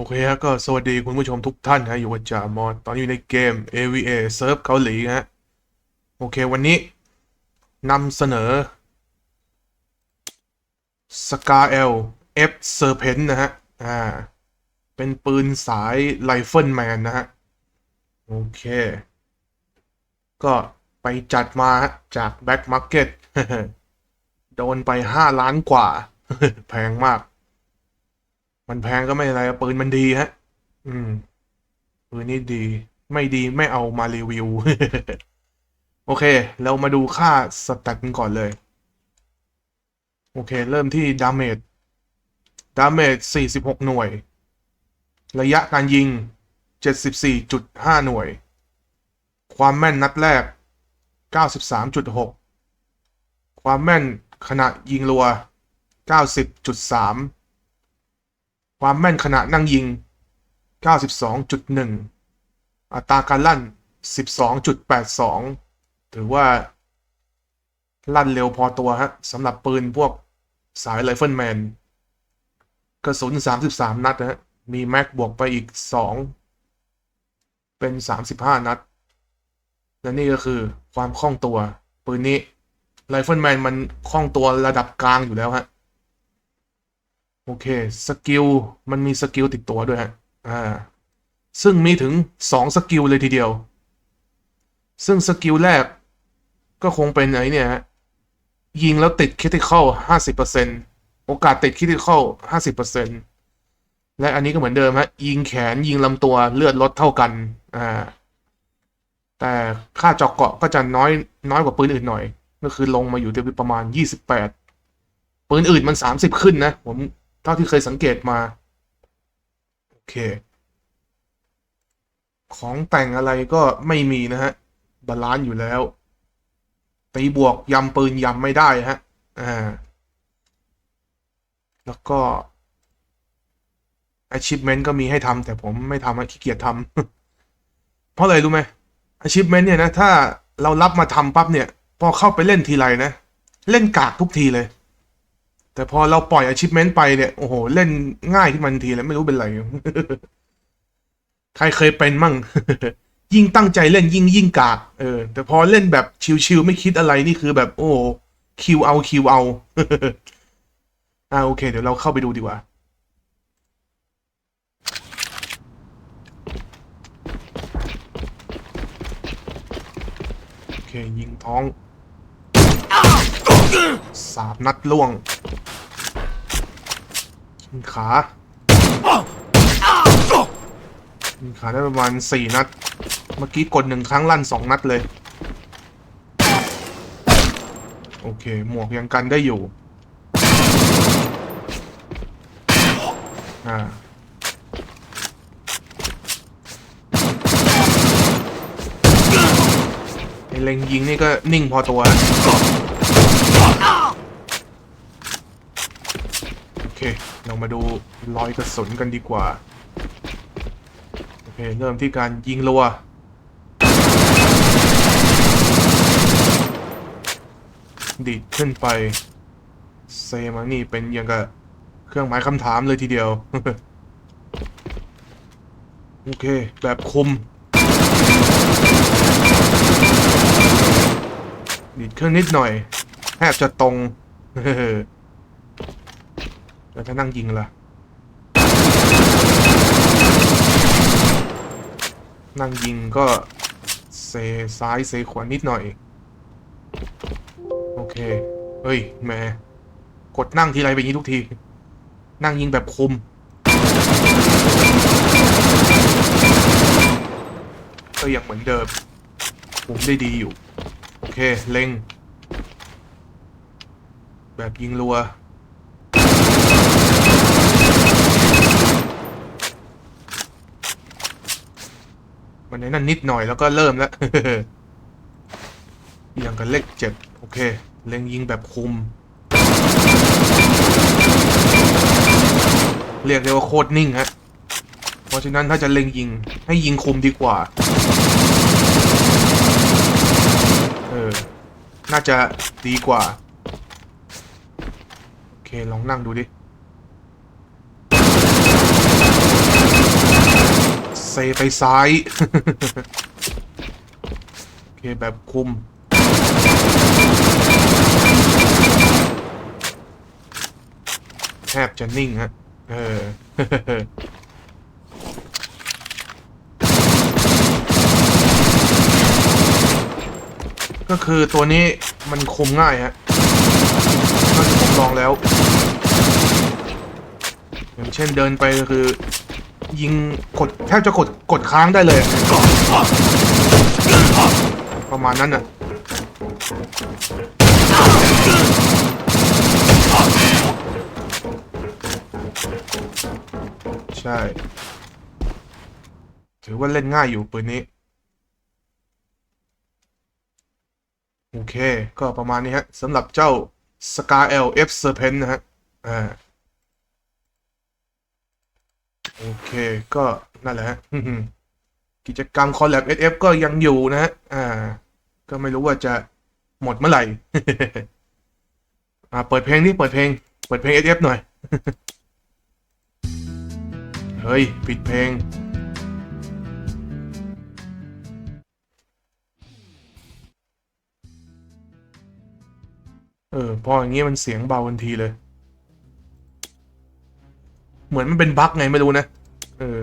โอเคฮะก็สวัสดีคุณผู้ชมทุกท่านฮะอยู่กับจ่ามอดตอนนี้อยู่ในเกม AVA เซิร์ฟเกาหลีฮะโอเควันนี้นำเสนอ s c a r L F Serpent นะฮะอ่าเป็นปืนสายไรเฟิลแมนนะฮะ โอเค ก็ไปจัดมาจาก Back Market โดนไป 5 ล้านกว่า แพงมาก มันแพงก็ไม่เป็นไรปืนมันดีฮะ อืมปืนนี่ดี ไม่ดีไม่เอามารีวิว โอเค เรามาดูค่าสแตทกันก่อนเลย โอเค เริ่มที่ดาเมจดาเมจ46 หน่วย ระยะการยิง 74.5 หน่วย ความแม่นนัดแรก 93.6 ความแม่นขณะยิงรัว 90.3 ความแม่นขณะนั่งยิง 92.1 อัตราการลั่น 12.82 ถือว่า ลั่นเร็วพอตัวฮะสำหรับปืนพวกสายไรเฟิลแมน กระสุน 33 นัดนะฮะ มีแม็กบวกไปอีก 2 เป็น 35 นัด และนี่ก็คือความคล่องตัว ปืนนี้ไรเฟิลแมนมันคล่องตัวระดับกลางอยู่แล้วฮะ โอเคสกิลมันมีสกิลติดตัวด้วยฮะอ่าซึ่งมีถึง 2 สกิลเลยทีเดียว ซึ่งสกิลแรกก็คงเป็นไอ้เนี่ยฮะยิงแล้วติดคิติคอล50%โอกาสติดคิติคอล50%และอันนี้ก็เหมือนเดิมฮะยิงแขนยิงลำตัวเลือดลดเท่ากันอ่าแต่ค่าเจอกเกาะก็จะน้อยน้อยกว่าปืนอื่นหน่อย ก็คือลงมาอยู่ที่ประมาณ 28 ปืนอื่นมัน 30 ขึ้นนะ ผม เท่าที่เคยสังเกตมา โอเค ของแต่งอะไรก็ไม่มีนะฮะ บาลานซ์อยู่แล้ว ตีบวกยำปืนยำไม่ได้ฮะ อ่า แล้วก็ achievement ก็มีให้ทำแต่ผมไม่ทำอะขี้เกียจทำเพราะอะไรรู้ไหม achievement เนี่ยนะ ถ้าเรารับมาทำปั๊บเนี่ย พอเข้าไปเล่นทีไรนะ เล่นกากทุกทีเลย แต่พอเราปล่อย achievement ไปเนี่ย โอ้โห เล่นง่ายขึ้นมาทันทีแล้วไม่รู้เป็นไร ใครเคยเป็นมั่ง ยิ่งตั้งใจเล่นยิ่งยิ่งกาก เออ แต่พอเล่นแบบชิวๆไม่คิดอะไรนี่คือแบบ โอ้โหคิวเอาคิวเอาอ่าโอเค เดี๋ยวเราเข้าไปดูดีกว่า โอเค ยิงท้องสามนัดล่วง ยิงขายิงขาได้ประมาณสี่นัด เมื่อกี้กดหนึ่งครั้งลั่นสองนัดเลย โอเค หมวกยังกันได้อยู่ อ่าไอเล็งยิงนี่ก็นิ่งพอตัว โอเค เรามาดูรอยกระสุนกันดีกว่า โอเค เริ่มที่การยิงรัวดีดขึ้นไป เซมานี่เป็นอย่างกับเครื่องหมายคำถามเลยทีเดียว โอเค แบบคม ดีดเครื่องนิดหน่อยแทบจะตรง แล้วถ้านั่งยิงล่ะ นั่งยิงก็เซซ้ายเซขวานิดหน่อย โอเค เฮ้ยแม่กดนั่งทีไรเป็นอย่างนี้ทุกที นั่งยิงแบบคุม ก็ยังเหมือนเดิมคุมได้ดีอยู่ โอเค เล็ง แบบยิงรัว ในนั่นนิดหน่อยแล้วก็เริ่มแล้วอย่างกับเลขเจ็ดโอเค เล็งยิงแบบคุม เรียกได้ว่าโคตรนิ่งฮะ เพราะฉะนั้นถ้าจะเล็งยิง ให้ยิงคุมดีกว่า เออ น่าจะดีกว่า โอเค ลองนั่งดูดิ ไปซ้าย โอเค แบบคุม แทบจะนิ่งฮะ เออก็คือตัวนี้มันคุมง่ายฮะเท่าที่ผมลองแล้ว อย่างเช่นเดินไปก็คือ ยิงกดแทบจะกดกดค้างได้เลย ประมาณนั้นน่ะใช่ ถือว่าเล่นง่ายอยู่ปืนนี้ โอเค ก็ประมาณนี้ฮะสำหรับเจ้า Scar L F Serpent นะฮะอ่า โอเคก็นั่นแหละฮะกิจกรรม Collab SF ก็ยังอยู่นะฮะอ่า ก็ไม่รู้ว่าจะหมดเมื่อไหร่ อ่า เปิดเพลงนี่เปิดเพลง เปิดเพลง SF หน่อย เฮ้ยปิดเพลง เออ พออย่างงี้มันเสียงเบาทันทีเลย เหมือนมันเป็นบั๊กไงไม่รู้นะ เออ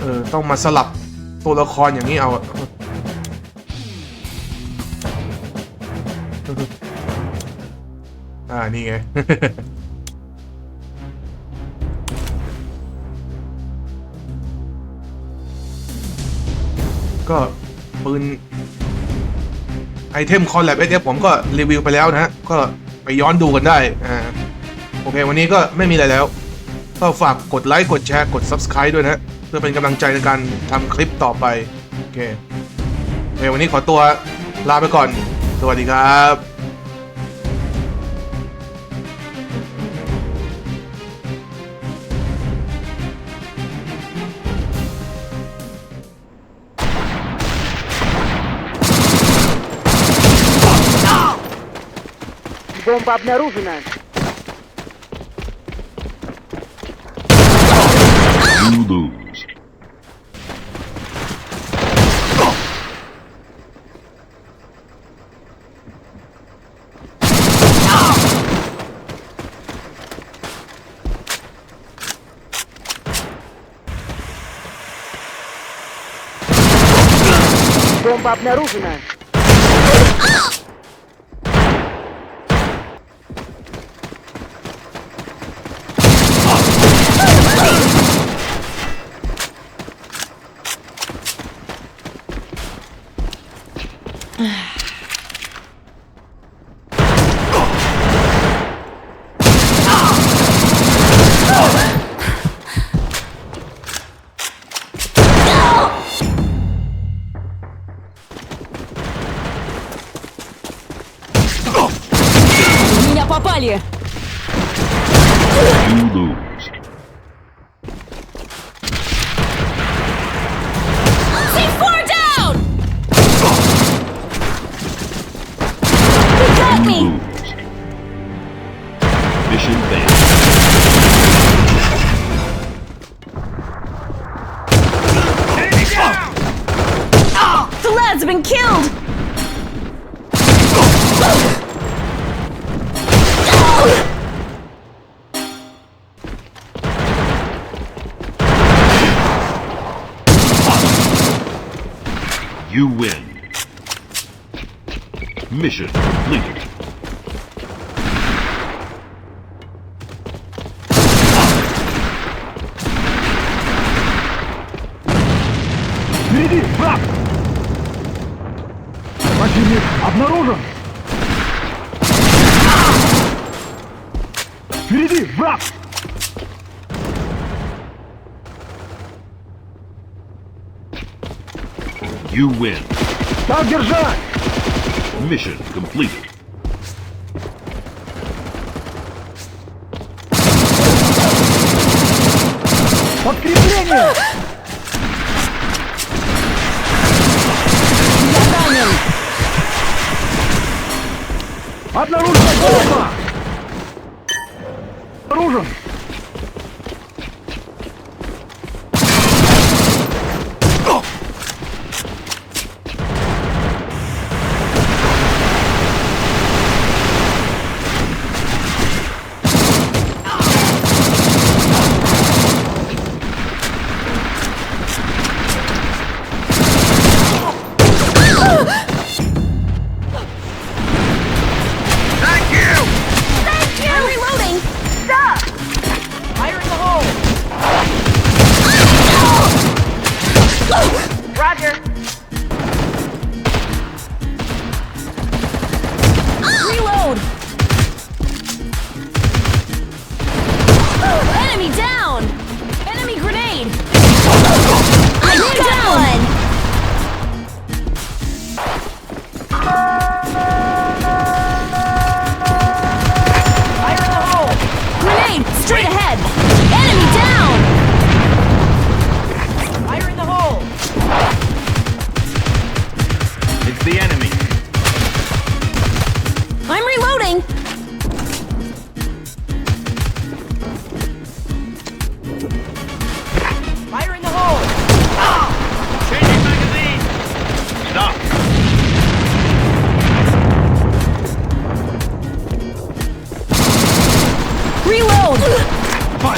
เออ ต้องมาสลับตัวละครอย่างนี้เอาอะอ่า นี่ไง ก็ปืนไอเทมคอลแลบเอฟผมก็รีวิวไปแล้วนะฮะ ก็ ไปย้อนดูกันได้อ่าโอเค วันนี้ก็ไม่มีอะไรแล้ว ก็ฝากกดไลค์กดแชร์กด Subscribe ด้วยนะ เพื่อเป็นกำลังใจในการทำคลิปต่อไป โอเคโอเควันนี้ขอตัวลาไปก่อน สวัสดีครับ Бомба обнаружена. Lose. Бомба обнаружена. You win. Mission completed. Впереди, враг! Противник обнаружен! Впереди, враг! You win. Так держать! Mission completed. Подкрепление! Обнаружена бомба!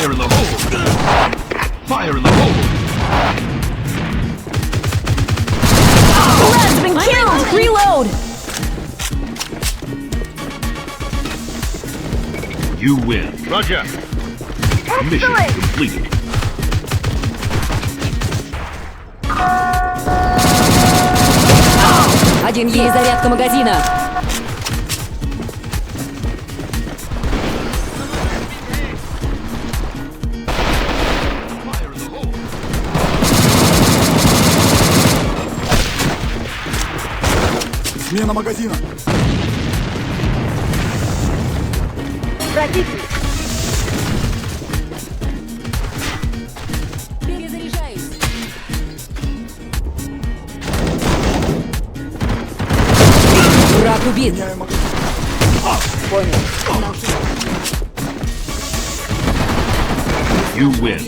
Fire in the hole! Fire in the hole! The lad's been killed! Reload! You win. Roger. Mission completed. Один есть зарядка магазина. Смена магазина. Противник. Перезаряжаюсь. Враг убит. Понял. You win.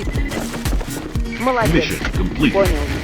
Молодец. Mission completed. Понял.